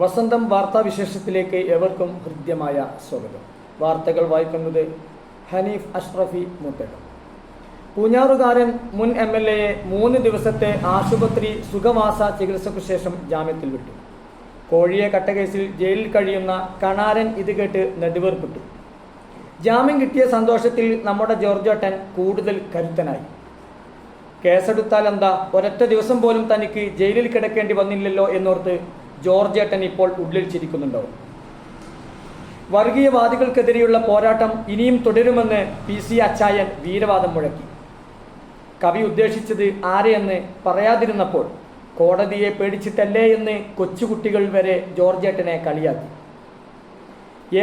വസന്തം വാർത്താ വിശേഷത്തിലേക്ക് ഏവർക്കും ഹൃദ്യമായ സ്വാഗതം. വാർത്തകൾ വായിക്കുന്നത് ഹനീഫ് അഷ്റഫി മുട്ടകം പൂഞ്ഞാറുകാരൻ മുൻ എം എൽ എയെ മൂന്ന് ദിവസത്തെ ആശുപത്രി സുഖവാസ ചികിത്സയ്ക്കു ശേഷം ജാമ്യത്തിൽ വിട്ടു. കോഴിയെ കട്ടകേസിൽ ജയിലിൽ കഴിയുന്ന കണാരൻ ഇത് കേട്ട് നെടുവേർപ്പെട്ടു. ജാമ്യം കിട്ടിയ സന്തോഷത്തിൽ നമ്മുടെ ജോർജേട്ടൻ കൂടുതൽ കരുത്തനായി. കേസെടുത്താൽ എന്താ ഒരൊറ്റ ദിവസം പോലും തനിക്ക് ജയിലിൽ കിടക്കേണ്ടി വന്നില്ലല്ലോ എന്നോർത്ത് ജോർജേട്ടൻ ഇപ്പോൾ ഉള്ളിൽ ചിരിക്കുന്നുണ്ടോ വർഗീയവാദികൾക്കെതിരെയുള്ള പോരാട്ടം ഇനിയും തുടരുമെന്ന് പി സി അച്ചായൻ വീരവാദം മുഴക്കി. കവി ഉദ്ദേശിച്ചത് ആരെയെന്ന് പറയാതിരുന്നപ്പോൾ കോടതിയെ പേടിച്ചിട്ടല്ലേ എന്ന് കൊച്ചുകുട്ടികൾ വരെ ജോർജേട്ടനെ കളിയാക്കി.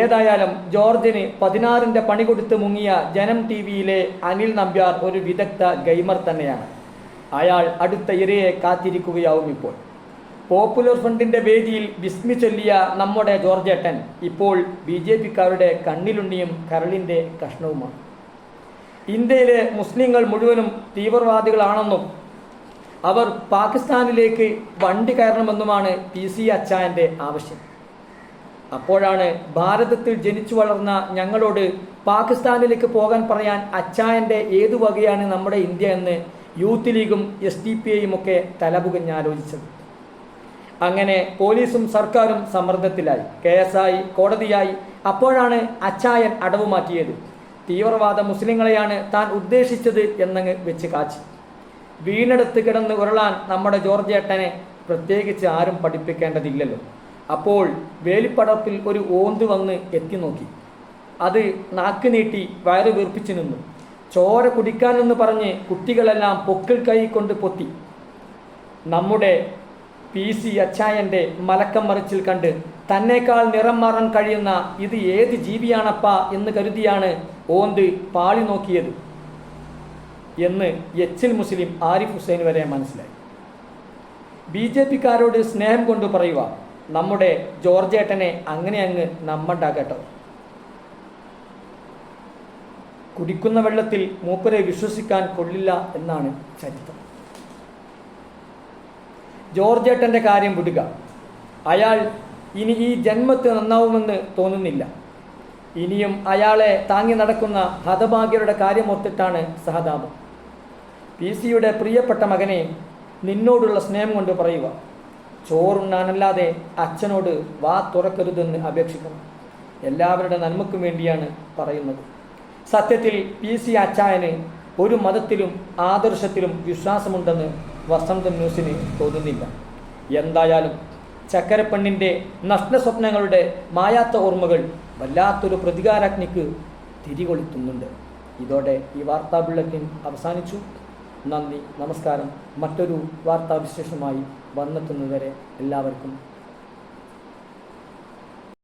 ഏതായാലും ജോർജിന് പതിനാറിന്റെ പണി കൊടുത്ത് മുങ്ങിയ ജനം ടി വിയിലെ അനിൽ നമ്പ്യാർ ഒരു വിദഗ്ധ ഗെയിമർ തന്നെയാണ്. അയാൾ അടുത്ത ഇരയെ കാത്തിരിക്കുകയാവും ഇപ്പോൾ. പോപ്പുലർ ഫ്രണ്ടിന്റെ വേദിയിൽ വിസ്മി ചൊല്ലിയ നമ്മുടെ ജോർജേട്ടൻ ഇപ്പോൾ ബി ജെ പിക്കാരുടെ കണ്ണിലുണ്ണിയും കരളിന്റെ കഷ്ണവുമാണ്. ഇന്ത്യയിലെ മുസ്ലിങ്ങൾ മുഴുവനും തീവ്രവാദികളാണെന്നും അവർ പാകിസ്ഥാനിലേക്ക് വണ്ടി കയറണമെന്നുമാണ് പി സി അച്ചായന്റെ ആവശ്യം. അപ്പോഴാണ് ഭാരതത്തിൽ ജനിച്ചു വളർന്ന ഞങ്ങളോട് പാകിസ്ഥാനിലേക്ക് പോകാൻ പറയാൻ അച്ചായന്റെ ഏതു വകയാണ് നമ്മുടെ ഇന്ത്യ എന്ന് യൂത്ത് ലീഗും എസ് ഡി പി ഐയും ഒക്കെ തലപുകഞ്ഞാലോചിച്ചത്. അങ്ങനെ പോലീസും സർക്കാരും സമ്മർദ്ദത്തിലായി. കേസായി കോടതിയായി. അപ്പോഴാണ് അച്ചായൻ അടവ് മാറ്റിയത് തീവ്രവാദ മുസ്ലിങ്ങളെയാണ് താൻ ഉദ്ദേശിച്ചത് എന്നങ്ങ് വെച്ച് കാച്ചി. വീണെടുത്ത് കിടന്ന് ഉരുളാൻ നമ്മുടെ ജോർജേട്ടനെ പ്രത്യേകിച്ച് ആരും പഠിപ്പിക്കേണ്ടതില്ലല്ലോ. അപ്പോൾ വേലിപ്പടപ്പിൽ ഒരു ഓന്ത് വന്ന് എത്തി നോക്കി. അത് നാക്ക് നീട്ടി വയറ് വീർപ്പിച്ചു നിന്നു. ചോര കുടിക്കാനെന്ന് പറഞ്ഞ് കുട്ടികളെല്ലാം പൊക്കിൾ കൈ കൊണ്ട് പൊത്തി. നമ്മുടെ പി സി അച്ചായന്റെ മലക്കം മറിച്ചിൽ കണ്ട് തന്നേക്കാൾ നിറം മാറാൻ കഴിയുന്ന ഇത് ഏത് ജീവിയാണപ്പാ? എന്ന് കരുതിയാണ് ഓന്ത് പാളി നോക്കിയത്. എന്ന് എച്ചിൽ മുസ്ലിം ആരിഫ് ഹുസൈൻ വരെ മനസ്സിലായി. ബി ജെ പിക്കാരോട് സ്നേഹം കൊണ്ട് പറയുക നമ്മുടെ ജോർജേട്ടനെ അങ്ങനെ അങ്ങ് നമ്മണ്ടാകട്ടോ. കുടിക്കുന്ന വെള്ളത്തിൽ മൂപ്പരെ വിശ്വസിക്കാൻ കൊള്ളില്ല എന്നാണ് ചരിത്രം. ജോർജേട്ടന്റെ കാര്യം വിടുക. അയാൾ ഇനി ഈ ജന്മത്ത് നന്നാവുമെന്ന് തോന്നുന്നില്ല. ഇനിയും അയാളെ താങ്ങി നടക്കുന്ന ഹതഭാഗ്യരുടെ കാര്യം ഒത്തിട്ടാണ് സഹതാപം. പി സിയുടെ പ്രിയപ്പെട്ട മകനെ നിന്നോടുള്ള സ്നേഹം കൊണ്ട് പറയുക. ചോറുണ്ണാനല്ലാതെ അച്ഛനോട് വാ തുറക്കരുതെന്ന് അപേക്ഷിക്കണം. എല്ലാവരുടെ നന്മക്കും വേണ്ടിയാണ് പറയുന്നത്. സത്യത്തിൽ പി സി അച്ചായന് ഒരു മതത്തിലും ആദർശത്തിലും വിശ്വാസമുണ്ടെന്ന് വസന്തം ന്യൂസിന് തോന്നുന്നില്ല. എന്തായാലും ചക്കരപ്പെണ്ണിന്റെ നഷ്ടസ്വപ്നങ്ങളുടെ മായാത്ത ഓർമ്മകൾ വല്ലാത്തൊരു പ്രതികാരാഗ്നിക്ക് തിരികൊളുത്തുന്നുണ്ട്. ഇതോടെ ഈ വാർത്താ ബുള്ളറ്റിൻ അവസാനിച്ചു. നന്ദി നമസ്കാരം. മറ്റൊരു വാർത്താവിശേഷമായി വന്നെത്തുന്നതുവരെ എല്ലാവർക്കും